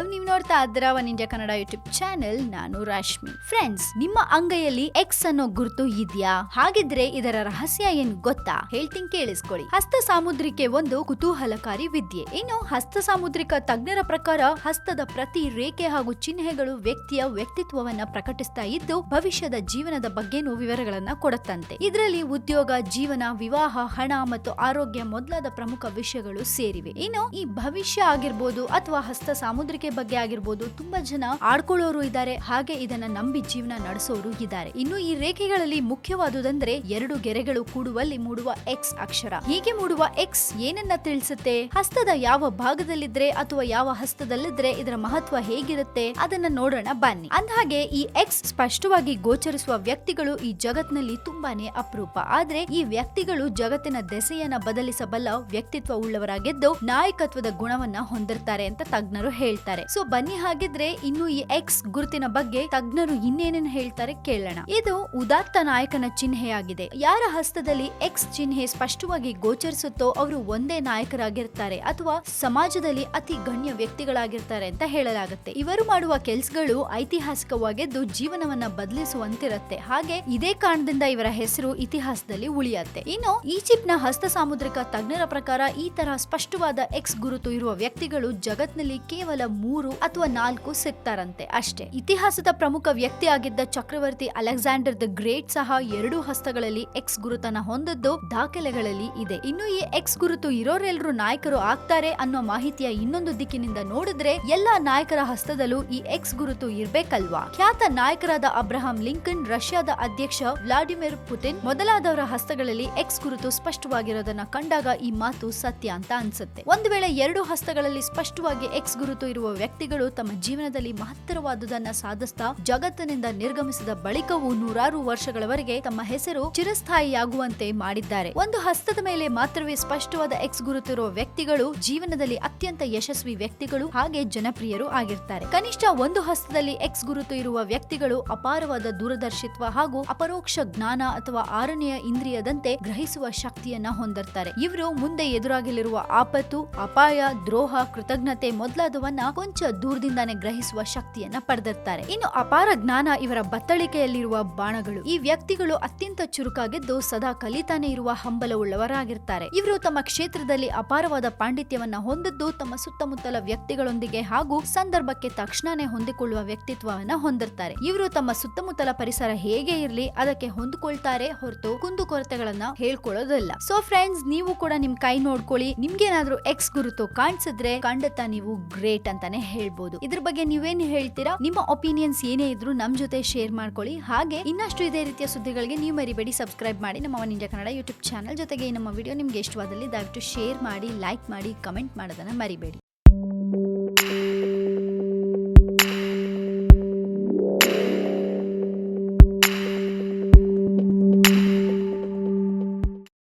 Hello ನೀವು ನೋಡ್ತಾ ಇದ್ದೀರಾ one India Kannada YouTube channel ನಾನು ರಾಶ್ಮಿ ಫ್ರೆಂಡ್ಸ್ ನಿಮ್ಮ ಅಂಗೈಯಲ್ಲಿ ಎಕ್ಸ್ ಅನ್ನೋ ಗುರುತು ಇದೆಯಾ? ಹಾಗಿದ್ರೆ ಇದರ ರಹಸ್ಯ ಏನು ಗೊತ್ತಾ? ಹೇಳ್ತೀನಿ ಕೇಳಿಸ್ಕೊಳ್ಳಿ. ಹಸ್ತ ಸಾಮುದ್ರಿಕೆ ಒಂದು ಕುತೂಹಲಕಾರಿ ವಿದ್ಯೆ. ಇನ್ನು ಹಸ್ತ ಸಾಮುದ್ರಿಕ ತಜ್ಞರ ಪ್ರಕಾರ ಹಸ್ತದ ಪ್ರತಿ ರೇಖೆ ಹಾಗೂ ಚಿಹ್ನೆಗಳು ವ್ಯಕ್ತಿಯ ವ್ಯಕ್ತಿತ್ವವನ್ನ ಪ್ರಕಟಿಸ್ತಾ ಇದ್ದು ಭವಿಷ್ಯದ ಜೀವನದ ಬಗ್ಗೆನೂ ವಿವರಗಳನ್ನ ಕೊಡುತ್ತಂತೆ. ಇದರಲ್ಲಿ ಉದ್ಯೋಗ, ಜೀವನ, ವಿವಾಹ, ಹಣ ಮತ್ತು ಆರೋಗ್ಯ ಮೊದಲಾದ ಪ್ರಮುಖ ವಿಷಯಗಳು ಸೇರಿವೆ. ಇನ್ನು ಈ ಭವಿಷ್ಯ ಆಗಿರ್ಬೋದು ಅಥವಾ ಹಸ್ತ ಸಾಮುದ್ರಿಕೆ ಬಗ್ಗೆ ಆಗಿರ್ಬೋದು ತುಂಬಾ ಜನ ಆಡ್ಕೊಳ್ಳೋರು ಇದ್ದಾರೆ. ಹಾಗೆ ಇದನ್ನ ನಂಬಿ ಜೀವನ ನಡೆಸೋರು ಇದ್ದಾರೆ. ಇನ್ನು ಈ ರೇಖೆಗಳಲ್ಲಿ ಮುಖ್ಯವಾದುದಂದ್ರೆ ಎರಡು ಗೆರೆಗಳು ಕೂಡುವಲ್ಲಿ ಮೂಡುವ ಎಕ್ಸ್ ಅಕ್ಷರ. ಹೀಗೆ ಮೂಡುವ ಎಕ್ಸ್ ಏನನ್ನ ತಿಳಿಸುತ್ತೆ? ಹಸ್ತದ ಯಾವ ಭಾಗದಲ್ಲಿದ್ರೆ ಅಥವಾ ಯಾವ ಹಸ್ತದಲ್ಲಿದ್ರೆ ಇದರ ಮಹತ್ವ ಹೇಗಿರುತ್ತೆ? ಅದನ್ನ ನೋಡೋಣ ಬನ್ನಿ. ಅಂದಹಾಗೆ ಈ ಎಕ್ಸ್ ಸ್ಪಷ್ಟವಾಗಿ ಗೋಚರಿಸುವ ವ್ಯಕ್ತಿಗಳು ಈ ಜಗತ್ನಲ್ಲಿ ತುಂಬಾನೇ ಅಪರೂಪ. ಆದ್ರೆ ಈ ವ್ಯಕ್ತಿಗಳು ಜಗತ್ತಿನ ದೆಸೆಯನ್ನ ಬದಲಿಸಬಲ್ಲ ವ್ಯಕ್ತಿತ್ವ ಉಳ್ಳವರಾಗಿದ್ದು ನಾಯಕತ್ವದ ಗುಣವನ್ನ ಹೊಂದಿರ್ತಾರೆ ಅಂತ ತಜ್ಞರು ಹೇಳ್ತಾರೆ. ಸೊ ಬನ್ನಿ ಹಾಗಿದ್ರೆ ಇನ್ನು ಈ ಎಕ್ಸ್ ಗುರುತಿನ ಬಗ್ಗೆ ತಜ್ಞರು ಇನ್ನೇನೇನು ಹೇಳ್ತಾರೆ ಕೇಳೋಣ. ಇದು ಉದಾತ್ತ ನಾಯಕನ ಚಿಹ್ನೆಯಾಗಿದೆ. ಯಾರ ಹಸ್ತದಲ್ಲಿ ಎಕ್ಸ್ ಚಿಹ್ನೆ ಸ್ಪಷ್ಟವಾಗಿ ಗೋಚರಿಸುತ್ತೋ ಅವರು ಒಂದೇ ನಾಯಕರಾಗಿರ್ತಾರೆ ಅಥವಾ ಸಮಾಜದಲ್ಲಿ ಅತಿ ಗಣ್ಯ ವ್ಯಕ್ತಿಗಳಾಗಿರ್ತಾರೆ ಅಂತ ಹೇಳಲಾಗುತ್ತೆ. ಇವರು ಮಾಡುವ ಕೆಲ್ಸಗಳು ಐತಿಹಾಸಿಕವಾಗಿದ್ದು ಜೀವನವನ್ನ ಬದಲಿಸುವಂತಿರುತ್ತೆ. ಹಾಗೆ ಇದೇ ಕಾರಣದಿಂದ ಇವರ ಹೆಸರು ಇತಿಹಾಸದಲ್ಲಿ ಉಳಿಯತ್ತೆ. ಇನ್ನು ಈಜಿಪ್ಟ್ನ ಹಸ್ತ ಸಾಮುದ್ರಿಕ ತಜ್ಞರ ಪ್ರಕಾರ ಈ ತರ ಸ್ಪಷ್ಟವಾದ ಎಕ್ಸ್ ಗುರುತು ಇರುವ ವ್ಯಕ್ತಿಗಳು ಜಗತ್ನಲ್ಲಿ ಕೇವಲ ಅಥವಾ ನಾಲ್ಕು ಸಿಗ್ತಾರಂತೆ ಅಷ್ಟೇ. ಇತಿಹಾಸದ ಪ್ರಮುಖ ವ್ಯಕ್ತಿಯಾಗಿದ್ದ ಚಕ್ರವರ್ತಿ ಅಲೆಕ್ಸಾಂಡರ್ ದ ಗ್ರೇಟ್ ಸಹ ಎರಡು ಹಸ್ತಗಳಲ್ಲಿ ಎಕ್ಸ್ ಗುರುತನ ಹೊಂದದ್ದು ದಾಖಲೆಗಳಲ್ಲಿ ಇದೆ. ಇನ್ನು ಈ ಎಕ್ಸ್ ಗುರುತು ಇರೋರೆಲ್ಲರೂ ನಾಯಕರು ಆಗ್ತಾರೆ ಅನ್ನೋ ಮಾಹಿತಿಯ ಇನ್ನೊಂದು ದಿಕ್ಕಿನಿಂದ ನೋಡಿದ್ರೆ ಎಲ್ಲಾ ನಾಯಕರ ಹಸ್ತದಲ್ಲೂ ಈ ಎಕ್ಸ್ ಗುರುತು ಇರ್ಬೇಕಲ್ವಾ? ಖ್ಯಾತ ನಾಯಕರಾದ ಅಬ್ರಹಾಂ ಲಿಂಕನ್, ರಷ್ಯಾದ ಅಧ್ಯಕ್ಷ ವ್ಲಾಡಿಮಿರ್ ಪುಟಿನ್ ಮೊದಲಾದವರ ಹಸ್ತಗಳಲ್ಲಿ ಎಕ್ಸ್ ಗುರುತು ಸ್ಪಷ್ಟವಾಗಿರೋದನ್ನ ಕಂಡಾಗ ಈ ಮಾತು ಸತ್ಯ ಅಂತ ಅನ್ಸುತ್ತೆ. ಒಂದು ವೇಳೆ ಎರಡು ಹಸ್ತಗಳಲ್ಲಿ ಸ್ಪಷ್ಟವಾಗಿ ಎಕ್ಸ್ ಗುರುತು ಇರುವ ವ್ಯಕ್ತಿಗಳು ತಮ್ಮ ಜೀವನದಲ್ಲಿ ಮಹತ್ತರವಾದುದನ್ನ ಸಾಧಿಸ್ತಾ ಜಗತ್ತಿನಿಂದ ನಿರ್ಗಮಿಸಿದ ಬಳಿಕವೂ ನೂರಾರು ವರ್ಷಗಳವರೆಗೆ ತಮ್ಮ ಹೆಸರು ಚಿರಸ್ಥಾಯಿಯಾಗುವಂತೆ ಮಾಡಿದ್ದಾರೆ. ಒಂದು ಹಸ್ತದ ಮೇಲೆ ಮಾತ್ರವೇ ಸ್ಪಷ್ಟವಾದ ಎಕ್ಸ್ ಗುರುತಿರುವ ವ್ಯಕ್ತಿಗಳು ಜೀವನದಲ್ಲಿ ಅತ್ಯಂತ ಯಶಸ್ವಿ ವ್ಯಕ್ತಿಗಳು ಹಾಗೆ ಜನಪ್ರಿಯರು ಆಗಿರ್ತಾರೆ. ಕನಿಷ್ಠ ಒಂದು ಹಸ್ತದಲ್ಲಿ ಎಕ್ಸ್ ಗುರುತು ಇರುವ ವ್ಯಕ್ತಿಗಳು ಅಪಾರವಾದ ದೂರದರ್ಶಿತ್ವ ಹಾಗೂ ಅಪರೋಕ್ಷ ಜ್ಞಾನ ಅಥವಾ ಆರನೆಯ ಇಂದ್ರಿಯದಂತೆ ಗ್ರಹಿಸುವ ಶಕ್ತಿಯನ್ನ ಹೊಂದಿರ್ತಾರೆ. ಇವರು ಮುಂದೆ ಎದುರಾಗಲಿರುವ ಆಪತ್ತು, ಅಪಾಯ, ದ್ರೋಹ, ಕೃತಜ್ಞತೆ ಮೊದಲಾದವನ್ನ ಕೊಂಚ ದೂರದಿಂದಾನೇ ಗ್ರಹಿಸುವ ಶಕ್ತಿಯನ್ನ ಪಡೆದಿರ್ತಾರೆ. ಇನ್ನು ಅಪಾರ ಜ್ಞಾನ ಇವರ ಬತ್ತಳಿಕೆಯಲ್ಲಿರುವ ಬಾಣಗಳು. ಈ ವ್ಯಕ್ತಿಗಳು ಅತ್ಯಂತ ಚುರುಕಾಗಿದ್ದು ಸದಾ ಕಲಿತಾನೆ ಇರುವ ಹಂಬಲವುಳ್ಳವರಾಗಿರ್ತಾರೆ. ಇವರು ತಮ್ಮ ಕ್ಷೇತ್ರದಲ್ಲಿ ಅಪಾರವಾದ ಪಾಂಡಿತ್ಯವನ್ನ ಹೊಂದಿದ್ದು ತಮ್ಮ ಸುತ್ತಮುತ್ತಲ ವ್ಯಕ್ತಿಗಳೊಂದಿಗೆ ಹಾಗೂ ಸಂದರ್ಭಕ್ಕೆ ತಕ್ಷಣನೇ ಹೊಂದಿಕೊಳ್ಳುವ ವ್ಯಕ್ತಿತ್ವವನ್ನ ಹೊಂದಿರ್ತಾರೆ. ಇವರು ತಮ್ಮ ಸುತ್ತಮುತ್ತಲ ಪರಿಸರ ಹೇಗೆ ಇರಲಿ ಅದಕ್ಕೆ ಹೊಂದಿಕೊಳ್ತಾರೆ ಹೊರತು ಕುಂದುಕೊರತೆಗಳನ್ನ ಹೇಳ್ಕೊಳ್ಳೋದಿಲ್ಲ. ಸೊ ಫ್ರೆಂಡ್ಸ್ ನೀವು ಕೂಡ ನಿಮ್ ಕೈ ನೋಡ್ಕೊಳ್ಳಿ. ನಿಮ್ಗೇನಾದ್ರೂ ಎಕ್ಸ್ ಗುರುತು ಕಾಣಿಸಿದ್ರೆ ಖಂಡಿತ ನೀವು ಗ್ರೇಟ್ ಅಂತಾನೆ ಹೇಳ್ಬೋದು. ಇದ್ರ ಬಗ್ಗೆ ನೀವೇನ್ ಹೇಳ್ತೀರಾ? ನಿಮ್ಮ ಒಪಿನಿಯನ್ಸ್ ಏನೇ ಇದ್ರು ನಮ್ ಜೊತೆ ಶೇರ್ ಮಾಡ್ಕೊಳ್ಳಿ. ಹಾಗೆ ಇನ್ನಷ್ಟು ಇದೇ ರೀತಿಯ ಸುದ್ದಿಗಳಿಗೆ ನೀವು ಮರಿಬೇಡಿ. ಸಬ್ಸ್ಕ್ರೈಬ್ ಮಾಡಿ ನಮ್ಮ one India Kannada YouTube channel ಜೊತೆಗೆ ನಮ್ಮ ವಿಡಿಯೋ ನಿಮ್ಗೆ ಇಷ್ಟವಾದಲ್ಲಿ ದಯವಿಟ್ಟು ಶೇರ್ ಮಾಡಿ ಲೈಕ್ ಮಾಡಿ ಕಮೆಂಟ್ ಮಾಡೋದನ್ನ ಮರಿಬೇಡಿ.